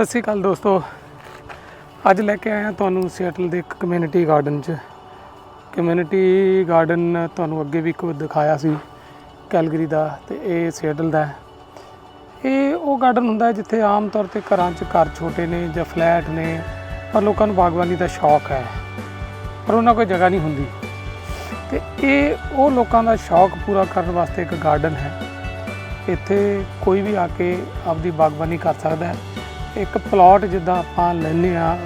ਸਤਿ ਸ਼੍ਰੀ ਅਕਾਲ ਦੋਸਤੋ। ਅੱਜ ਲੈ ਕੇ ਆਇਆ ਤੁਹਾਨੂੰ ਸੀਐਟਲ ਦੇ ਇੱਕ ਕਮਿਊਨਿਟੀ ਗਾਰਡਨ 'ਚ। ਕਮਿਊਨਿਟੀ ਗਾਰਡਨ ਤੁਹਾਨੂੰ ਅੱਗੇ ਵੀ ਕੋਈ ਦਿਖਾਇਆ ਸੀ, ਕੈਲਗਰੀ ਦਾ ਤੇ ਇਹ ਸੀਐਟਲ ਦਾ ਇਹ ਉਹ ਗਾਰਡਨ ਹੁੰਦਾ ਜਿੱਥੇ ਆਮ ਤੌਰ ਤੇ ਘਰਾਂ 'ਚ ਘਰ ਛੋਟੇ ਨੇ ਜਾਂ ਫਲੈਟ ਨੇ, ਪਰ ਲੋਕਾਂ ਨੂੰ ਬਾਗਬਾਨੀ ਦਾ ਸ਼ੌਕ ਹੈ। ਪਰ ਉਹਨਾਂ ਕੋਈ ਜਗ੍ਹਾ ਨਹੀਂ ਹੁੰਦੀ। ਤੇ ਇਹ ਉਹ ਲੋਕਾਂ ਦਾ ਸ਼ੌਕ ਪੂਰਾ ਕਰਨ ਵਾਸਤੇ ਇੱਕ ਗਾਰਡਨ ਹੈ। ਇੱਥੇ ਕੋਈ ਵੀ ਆ ਕੇ ਆਪਦੀ ਬਾਗਬਾਨੀ ਕਰ ਸਕਦਾ ਹੈ। ਇੱਕ ਪਲਾਟ ਜਿੱਦਾਂ ਆਪਾਂ ਲੈਂਦੇ ਆ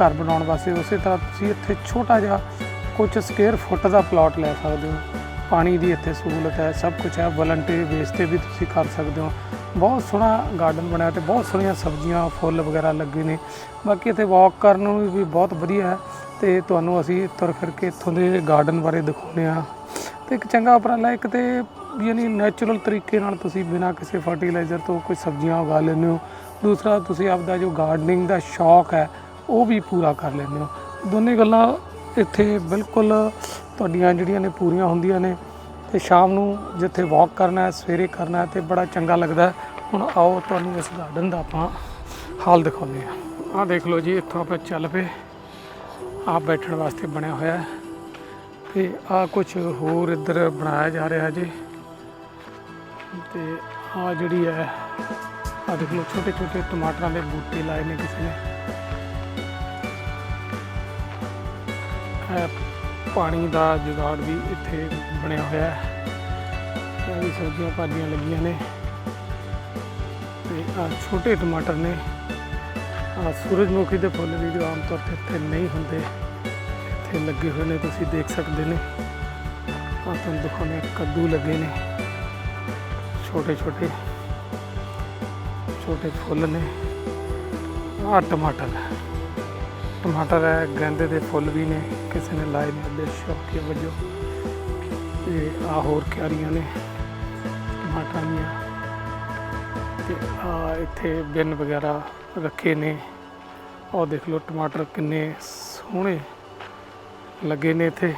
ਘਰ ਬਣਾਉਣ ਵਾਸਤੇ, ਉਸੇ ਤਰ੍ਹਾਂ ਤੁਸੀਂ ਇੱਥੇ ਛੋਟਾ ਜਿਹਾ ਕੁਝ ਸਕੁਅਰ ਫੁੱਟ ਦਾ ਪਲਾਟ ਲੈ ਸਕਦੇ ਹੋ। ਪਾਣੀ ਦੀ ਇੱਥੇ ਸਹੂਲਤ ਹੈ, ਸਭ ਕੁਝ ਹੈ ਵਲੰਟਰੀ ਬੇਸ ਤੇ ਵੀ ਤੁਸੀਂ ਕਰ ਸਕਦੇ ਹੋ। ਬਹੁਤ ਸੋਹਣਾ ਗਾਰਡਨ ਬਣਿਆ ਤੇ ਬਹੁਤ ਸੋਹਣੀਆਂ ਸਬਜ਼ੀਆਂ, ਫੁੱਲ ਵਗੈਰਾ ਲੱਗੇ ਨੇ। ਬਾਕੀ ਇੱਥੇ ਵਾਕ ਕਰਨ ਨੂੰ ਵੀ ਬਹੁਤ ਵਧੀਆ ਹੈ ਤੇ ਤੁਹਾਨੂੰ ਅਸੀਂ ਤੁਰ ਫਿਰ ਕੇ ਇੱਥੋਂ ਦੇ ਗਾਰਡਨ ਬਾਰੇ ਦਿਖਾਉਂਦੇ ਆ ਤੇ ਇੱਕ ਚੰਗਾ ਉਪਰਾਲਾ, ਇੱਕ ਤੇ ਯਾਨੀ ਨੈਚੁਰਲ ਤਰੀਕੇ ਨਾਲ ਤੁਸੀਂ ਬਿਨਾਂ ਕਿਸੇ ਫਰਟੀਲਾਈਜ਼ਰ ਤੋਂ ਕੋਈ ਸਬਜ਼ੀਆਂ ਉਗਾ ਲੈਂਦੇ ਹੋ। ਦੂਸਰਾ ਤੁਸੀਂ ਆਪਦਾ ਜੋ ਗਾਰਡਨਿੰਗ ਦਾ ਸ਼ੌਕ ਹੈ, ਉਹ ਵੀ ਪੂਰਾ ਕਰ ਲੈਂਦੇ ਹੋ। ਦੋਨੇ ਗੱਲਾਂ ਇੱਥੇ ਬਿਲਕੁਲ ਤੁਹਾਡੀਆਂ ਜਿਹੜੀਆਂ ਨੇ ਪੂਰੀਆਂ ਹੁੰਦੀਆਂ ਨੇ ਤੇ ਸ਼ਾਮ ਨੂੰ ਜਿੱਥੇ ਵਾਕ ਕਰਨਾ ਹੈ, ਸਵੇਰੇ ਕਰਨਾ ਹੈ ਤੇ ਬੜਾ ਚੰਗਾ ਲੱਗਦਾ ਹੁਣ ਆਓ ਤੁਹਾਨੂੰ ਇਸ ਗਾਰਡਨ ਦਾ ਆਪਾਂ ਹਾਲ ਦਿਖਾਉਂਦੇ ਹਾਂ। ਆਹ ਦੇਖ ਲਓ ਜੀ, ਇੱਥੋਂ ਆਪਾਂ ਚੱਲ ਪਏ। ਆਪ ਬੈਠਣ ਵਾਸਤੇ ਬਣਿਆ ਹੋਇਆ ਹੈ। ਤੇ ਆ ਕੁਝ ਹੋਰ ਇੱਧਰ ਬਣਾਇਆ ਜਾ ਰਿਹਾ ਜੀ। ਤੇ ਆ ਜਿਹੜੀ ਹੈ ਆ ਦੇਖ ਲਓ ਛੋਟੇ ਛੋਟੇ ਟਮਾਟਰਾਂ ਦੇ ਬੂਟੇ ਲਾਏ ਨੇ ਕਿਸੇ ਨੇ। ਪਾਣੀ ਦਾ ਜੁਗਾੜ ਵੀ ਇੱਥੇ ਬਣਿਆ ਹੋਇਆ ਹੈ। ਇਹ ਵੀ ਸਬਜ਼ੀਆਂ ਭਾਜੀਆਂ ਲੱਗੀਆਂ ਨੇ। ਤੇ ਆ ਛੋਟੇ ਟਮਾਟਰ ਨੇ। ਆ ਸੂਰਜਮੁਖੀ ਦੇ ਫੁੱਲ ਵੀ ਜੋ ਆਮ ਤੌਰ ਤੇ ਇੱਥੇ ਨਹੀਂ ਹੁੰਦੇ। ਇੱਥੇ ਲੱਗੇ ਹੋਏ ਨੇ ਤੁਸੀਂ ਦੇਖ ਸਕਦੇ ਨੇ। ਆ ਤੁਹਾਨੂੰ ਦਿਖਾਉਂਦੇ ਹਾਂ, ਕੱਦੂ ਲੱਗੇ ਨੇ। ਛੋਟੇ ਛੋਟੇ। ਛੋਟੇ ਫੁੱਲ ਨੇ। ਆ ਟਮਾਟਰ ਟਮਾਟਰ ਹੈ, ਗੈਂਦੇ ਦੇ ਫੁੱਲ ਵੀ ਨੇ। ਕਿਸੇ ਨੇ ਲਾਏ ਨੇ ਅੱਡੇ ਸ਼ੌਕੀਆ ਵਜੋਂ। ਤੇ ਆ ਹੋਰ ਕਿਆਰੀਆਂ ਨੇ, ਟਮਾਟਰਾਂ ਦੀਆਂ। ਤੇ ਆ ਇੱਥੇ ਬਿਨ ਵਗੈਰਾ ਰੱਖੇ ਨੇ। ਉਹ ਦੇਖ ਲਓ ਟਮਾਟਰ ਕਿੰਨੇ ਸੋਹਣੇ ਲੱਗੇ ਨੇ ਇੱਥੇ।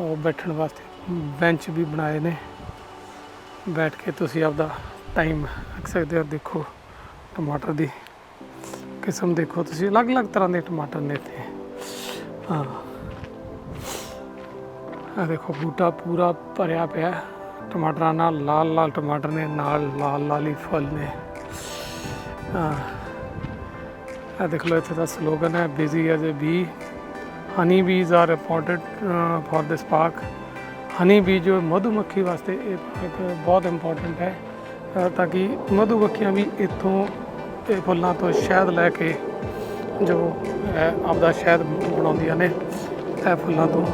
ਉਹ ਬੈਠਣ ਵਾਸਤੇ ਬੈਂਚ ਵੀ ਬਣਾਏ ਨੇ। ਬੈਠ ਕੇ ਤੁਸੀਂ ਆਪਦਾ ਟਾਈਮ ਰੱਖ ਸਕਦੇ ਹੋ। ਦੇਖੋ, ਟਮਾਟਰ ਦੀ ਕਿਸਮ ਦੇਖੋ ਤੁਸੀਂ। ਅਲੱਗ-ਅਲੱਗ ਤਰ੍ਹਾਂ ਦੇ ਟਮਾਟਰ ਨੇ ਇੱਥੇ। ਹਾਂ। ਆ ਦੇਖੋ, ਬੂਟਾ ਪੂਰਾ ਭਰਿਆ ਪਿਆ। ਟਮਾਟਰਾਂ ਨਾਲ ਲਾਲ ਲਾਲ ਟਮਾਟਰ ਨੇ, ਨਾਲ ਲਾਲ ਲਾਲ ਹੀ ਫੁੱਲ ਨੇ। ਹਾਂ। ਆ ਦੇਖ ਲਓ, ਇੱਥੇ ਦਾ ਸਲੋਗਨ ਹੈ busy as a bee honey bees are important for this park honey bee ਜੋ ਮਧੂਮੱਖੀ ਵਾਸਤੇ ਇਹ ਬਹੁਤ ਇੰਪੋਰਟੈਂਟ ਹੈ। ਤਾਂ ਕਿ ਮਧੂਮੱਖੀਆਂ ਵੀ ਇੱਥੋਂ ਇਹ ਫੁੱਲਾਂ ਤੋਂ ਸ਼ਹਿਦ ਲੈ ਕੇ ਜੋ ਹੈ ਆਪਦਾ ਸ਼ਹਿਦ ਬਣਾਉਂਦੀਆਂ ਨੇ, ਇਹ ਫੁੱਲਾਂ ਤੋਂ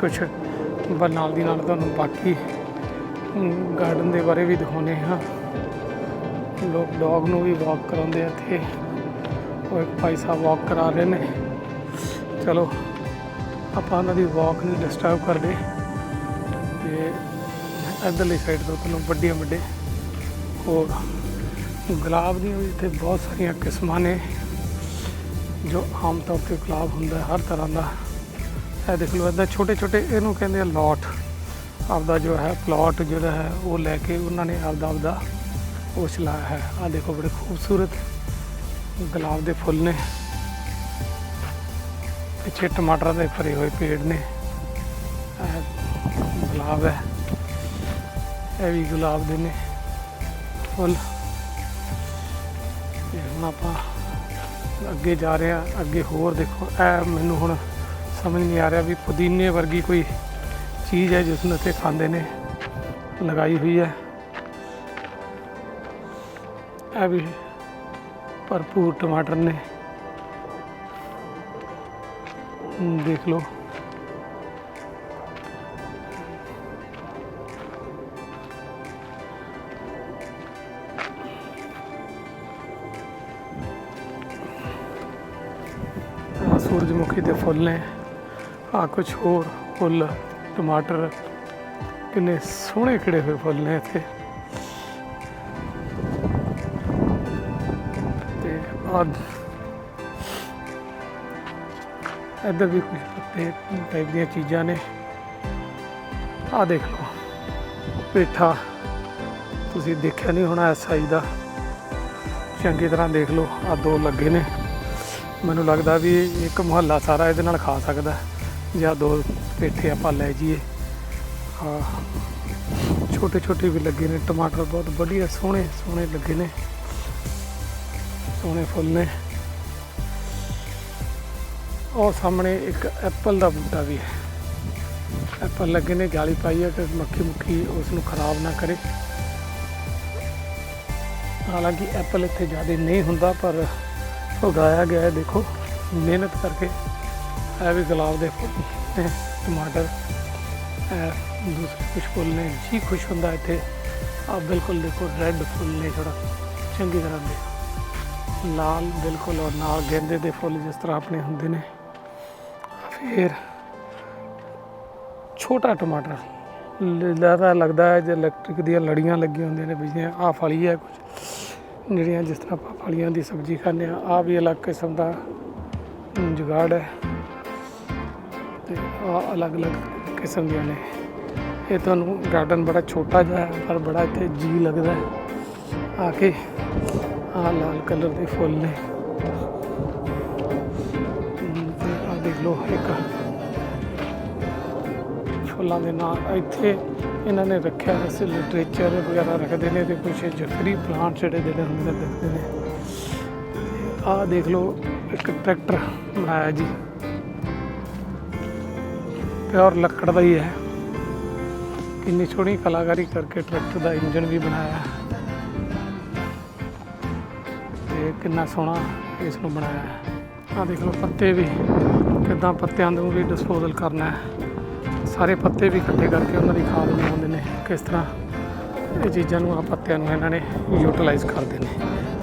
ਕੁਝ ਨਾਲ ਦੀ ਨਾਲ ਤੁਹਾਨੂੰ ਬਾਕੀ ਗਾਰਡਨ ਦੇ ਬਾਰੇ ਵੀ ਦਿਖਾਉਂਦੇ ਹਾਂ। ਲੋਕ ਡੌਗ ਨੂੰ ਵੀ ਵਾਕ ਕਰਾਉਂਦੇ ਆ ਇੱਥੇ। ਉਹ ਇੱਕ ਭਾਈ ਸਾਹਿਬ ਵਾਕ ਕਰਾ ਰਹੇ ਨੇ। ਚਲੋ, ਆਪਾਂ ਉਹਨਾਂ ਦੀ ਵਾਕ ਨੂੰ ਡਿਸਟਰਬ ਕਰਦੇ। ਤੇ ਇੱਧਰਲੀ ਸਾਈਡ ਤੋਂ ਤੁਹਾਨੂੰ ਵੱਡੀਆਂ ਵੱਡੇ ਹੋਰ ਗੁਲਾਬ ਦੀਆਂ ਇੱਥੇ ਬਹੁਤ ਸਾਰੀਆਂ ਕਿਸਮਾਂ ਨੇ, ਜੋ ਆਮ ਤੌਰ ਤੇ ਗੁਲਾਬ ਹੁੰਦਾ ਹਰ ਤਰ੍ਹਾਂ ਦਾ। ਇਹ ਦੇਖ ਲਓ, ਇੱਦਾਂ ਛੋਟੇ ਛੋਟੇ ਇਹਨੂੰ ਕਹਿੰਦੇ ਆ ਲੋਟ। ਆਪਦਾ ਜੋ ਹੈ, ਪਲਾਟ ਜਿਹੜਾ ਹੈ, ਉਹ ਲੈ ਕੇ ਉਹਨਾਂ ਨੇ ਆਪਦਾ ਆਪਦਾ ਉਹ ਚਲਾਇਆ ਹੈ। ਆ ਦੇਖੋ, ਬੜੇ ਖੂਬਸੂਰਤ ਗੁਲਾਬ ਦੇ ਫੁੱਲ ਨੇ। ਪਿੱਛੇ ਟਮਾਟਰਾਂ ਦੇ ਭਰੇ ਹੋਏ ਪੇੜ ਨੇ। ਇਹ ਗੁਲਾਬ ਹੈ। ਇਹ ਵੀ ਗੁਲਾਬ ਦੇ ਨੇ। ਫੁੱਲ। ਤੇ ਹੁਣ ਆਪਾਂ ਅੱਗੇ ਜਾ ਰਹੇ ਹਾਂ, ਅੱਗੇ ਹੋਰ ਦੇਖੋ। ਇਹ ਮੈਨੂੰ ਹੁਣ ਸਮਝ ਨਹੀਂ ਆ ਰਿਹਾ ਵੀ ਪੁਦੀਨੇ ਵਰਗੀ ਕੋਈ ਚੀਜ਼ ਹੈ ਜਿਸ ਨੂੰ ਇੱਥੇ ਖਾਂਦੇ ਨੇ, ਲਗਾਈ ਹੋਈ ਹੈ। ਇਹ ਵੀ ਭਰਪੂਰ ਟਮਾਟਰ ਨੇ। ਦੇਖ ਲਓ। ਸੂਰਜਮੁਖੀ ਦੇ ਫੁੱਲ ਨੇ। ਆ ਕੁਝ ਹੋਰ ਫੁੱਲ, ਟਮਾਟਰ, ਕਿੰਨੇ ਸੋਹਣੇ ਖਿੜੇ ਹੋਏ ਫੁੱਲ ਨੇ ਇੱਥੇ। ਤੇ ਅੱਜ ਇੱਧਰ ਵੀ ਕੁਝ ਪੱਤੇ ਟਾਈਪ ਦੀਆਂ ਚੀਜ਼ਾਂ ਨੇ। ਆ ਦੇਖ ਲਓ, ਪੇਠਾ। ਤੁਸੀਂ ਦੇਖਿਆ ਨਹੀਂ ਹੋਣਾ ਇਸ ਸਾਈਜ਼ ਦਾ। ਚੰਗੀ ਤਰ੍ਹਾਂ ਦੇਖ ਲਓ ਆ ਦੋ ਲੱਗੇ ਨੇ। ਮੈਨੂੰ ਲੱਗਦਾ ਵੀ ਇੱਕ ਮੁਹੱਲਾ ਸਾਰਾ ਇਹਦੇ ਨਾਲ ਖਾ ਸਕਦਾ ਜਾਂ ਦੋ ਪੇਠੇ ਆਪਾਂ ਲੈ ਜਾਈਏ। ਆ ਛੋਟੇ ਛੋਟੇ ਵੀ ਲੱਗੇ ਨੇ। ਟਮਾਟਰ ਬਹੁਤ ਵਧੀਆ, ਸੋਹਣੇ ਸੋਹਣੇ ਲੱਗੇ ਨੇ। ਸੋਹਣੇ ਫੁੱਲ ਨੇ। ਔਰ ਸਾਹਮਣੇ ਇੱਕ ਐਪਲ ਦਾ ਬੂਟਾ ਵੀ ਹੈ। ਐਪਲ ਲੱਗੇ ਨੇ, ਜਾਲੀ ਪਾਈ ਹੈ ਕਿ ਮੱਖੀ ਮੁੱਖੀ ਉਸ ਨੂੰ ਖਰਾਬ ਨਾ ਕਰੇ। ਹਾਲਾਂਕਿ ਐਪਲ ਇੱਥੇ ਜ਼ਿਆਦਾ ਨਹੀਂ ਹੁੰਦਾ, ਪਰ ਉਗਾਇਆ ਗਿਆ ਹੈ, ਦੇਖੋ, ਮਿਹਨਤ ਕਰਕੇ। ਇਹ ਵੀ ਗੁਲਾਬ ਦੇ ਫੁੱਲ ਟਮਾਟਰ। ਦੂਸਰੇ ਕੁਛ ਫੁੱਲ ਨੇ, ਜੀ ਖੁਸ਼ ਹੁੰਦਾ ਇੱਥੇ। ਆ ਬਿਲਕੁਲ ਦੇਖੋ ਰੈੱਡ ਫੁੱਲ ਨੇ ਥੋੜਾ ਚੰਗੀ ਤਰ੍ਹਾਂ ਦੇ। ਲਾਲ ਬਿਲਕੁਲ, ਔਰ ਨਾਲ ਗੇਂਦੇ ਦੇ ਫੁੱਲ ਜਿਸ ਤਰ੍ਹਾਂ ਆਪਣੇ ਹੁੰਦੇ ਨੇ। ਫਿਰ ਛੋਟਾ ਟਮਾਟਰ। ਲੱਗਦਾ ਲੱਗਦਾ ਹੈ ਜੇ ਇਲੈਕਟ੍ਰਿਕ ਦੀਆਂ ਲੜੀਆਂ ਲੱਗੀਆਂ ਹੁੰਦੀਆਂ ਨੇ ਬਿਜਲੀ ਆ ਫਲੀ ਹੈ ਕੁਝ ਜਿਹੜੀਆਂ ਜਿਸ ਤਰ੍ਹਾਂ ਆਪਾਂ ਫਲੀਆਂ ਦੀ ਸਬਜ਼ੀ ਖਾਂਦੇ ਆ ਆ ਵੀ ਅਲੱਗ ਕਿਸਮ ਦਾ ਜੁਗਾੜ ਹੈ। ਤੇ ਆ ਅਲੱਗ-ਅਲੱਗ ਕਿਸਮ ਦੀਆਂ ਨੇ। ਇਹ ਤੁਹਾਨੂੰ ਗਾਰਡਨ ਬੜਾ ਛੋਟਾ ਜਿਹਾ ਹੈ, ਪਰ ਬੜਾ ਇੱਥੇ ਜੀ ਲੱਗਦਾ ਹੈ। ਆ ਕੇ ਆ ਲਾਲ ਕਲਰ ਦੇ ਫੁੱਲ ਨੇ। ਆ ਦੇਖ ਲਓ ਫੁੱਲਾਂ ਦੇ ਨਾਲ ਇੱਥੇ ਇਹਨਾਂ ਨੇ ਰੱਖਿਆ ਵੈਸੇ ਲਿਟਰੇਚਰ ਵਗੈਰਾ ਰੱਖਦੇ ਨੇ ਤੇ ਕੁਝ ਜਫਰੀ ਪਲਾਂਟ ਜਿਹੜੇ ਜਿਹੜੇ ਅੰਦਰ ਦਿਖਦੇ ਨੇ। ਆਹ ਦੇਖ ਲਓ, ਇੱਕ ਟਰੈਕਟਰ ਬਣਾਇਆ ਜੀ। ਪਿਓਰ ਲੱਕੜ ਦਾ ਹੀ ਹੈ। ਕਿੰਨੀ ਸੋਹਣੀ ਕਲਾਕਾਰੀ ਕਰਕੇ ਟਰੈਕਟਰ ਦਾ ਇੰਜਨ ਵੀ ਬਣਾਇਆ। ਤੇ ਕਿੰਨਾ ਸੋਹਣਾ ਇਸ ਨੂੰ ਬਣਾਇਆ। ਹੈ ਆਹ ਦੇਖ ਲਓ, ਪੱਤੇ ਵੀ, ਕਿੱਦਾਂ ਪੱਤਿਆਂ ਨੂੰ ਵੀ ਡਿਸਪੋਜ਼ਲ ਕਰਨਾ ਹੈ। ਸਾਰੇ ਪੱਤੇ ਵੀ ਇਕੱਠੇ ਕਰਕੇ ਉਹਨਾਂ ਦੀ ਖਾਦ ਬਣਾਉਂਦੇ ਨੇ, ਕਿਸ ਤਰ੍ਹਾਂ ਇਹ ਚੀਜ਼ਾਂ ਨੂੰ ਆ ਪੱਤਿਆਂ ਨੂੰ ਇਹਨਾਂ ਨੇ ਯੂਟਿਲਾਈਜ਼ ਕਰਦੇ ਨੇ,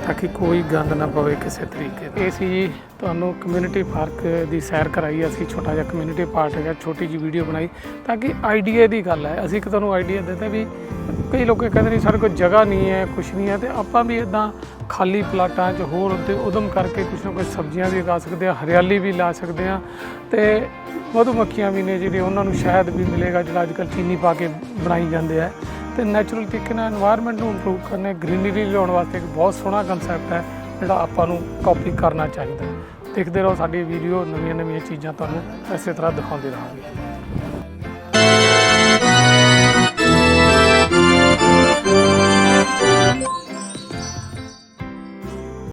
ਤਾਂ ਕਿ ਕੋਈ ਗੰਦ ਨਾ ਪਵੇ ਕਿਸੇ ਤਰੀਕੇ ਇਹ ਸੀ ਜੀ ਤੁਹਾਨੂੰ ਕਮਿਊਨਿਟੀ ਪਾਰਕ ਦੀ ਸੈਰ ਕਰਾਈ, ਅਸੀਂ ਛੋਟਾ ਜਿਹਾ ਕਮਿਊਨਿਟੀ ਪਾਰਕ ਹੈਗਾ, ਛੋਟੀ ਜਿਹੀ ਵੀਡੀਓ ਬਣਾਈ, ਤਾਂ ਕਿ ਆਈਡੀਆ ਦੀ ਗੱਲ ਹੈ। ਅਸੀਂ ਕਿ ਤੁਹਾਨੂੰ ਆਈਡੀਆ ਦਿੱਤਾ ਵੀ ਕਈ ਲੋਕ ਕਹਿੰਦੇ ਨੇ ਸਾਡੇ ਕੋਲ ਜਗ੍ਹਾ ਨਹੀਂ ਹੈ, ਕੁਛ ਨਹੀਂ ਹੈ ਤੇ ਆਪਾਂ ਵੀ ਇਦਾਂ ਖਾਲੀ ਪਲਾਟਾਂ 'ਚ ਹੋਰ ਉੱਤੇ ਉਦਮ ਕਰਕੇ ਕੁਛ ਨਾ ਕੁਛ ਸਬਜ਼ੀਆਂ ਵੀ ਉਗਾ ਸਕਦੇ ਆ ਹਰਿਆਲੀ ਵੀ ਲਾ ਸਕਦੇ ਆ ਤੇ ਮਧੂਮੱਖੀਆਂ ਵੀ ਨੇ ਜਿਹੜੇ ਉਹਨਾਂ ਨੂੰ ਸ਼ਹਿਦ ਵੀ ਮਿਲੇਗਾ ਜਿਹੜਾ ਅੱਜਕੱਲ ਚੀਨੀ ਪਾ ਕੇ ਬਣਾਈ ਜਾਂਦੇ ਆ ਤੇ ਨੈਚੁਰਲ ਤਰੀਕੇ ਨਾਲ এনवायरमेंट ਨੂੰ ਇੰਪਰੂਵ ਕਰਨੇ ਗ੍ਰੀਨਰੀ ਲਿਆਉਣ ਵਾਸਤੇ ਇੱਕ ਬਹੁਤ ਸੋਹਣਾ ਕਨਸੈਪਟ ਹੈ ਜਿਹੜਾ ਆਪਾਂ ਨੂੰ ਕਾਪੀ ਕਰਨਾ ਚਾਹੀਦਾ ਦੇਖਦੇ ਰਹੋ ਸਾਡੀ ਵੀਡੀਓ ਨਵੀਆਂ ਨਵੀਆਂ ਚੀਜ਼ਾਂ ਤੁਹਾਨੂੰ ਇਸੇ ਤਰ੍ਹਾਂ ਦਿਖਾਉਂਦੇ ਰਹਾਂਗੇ। 啊。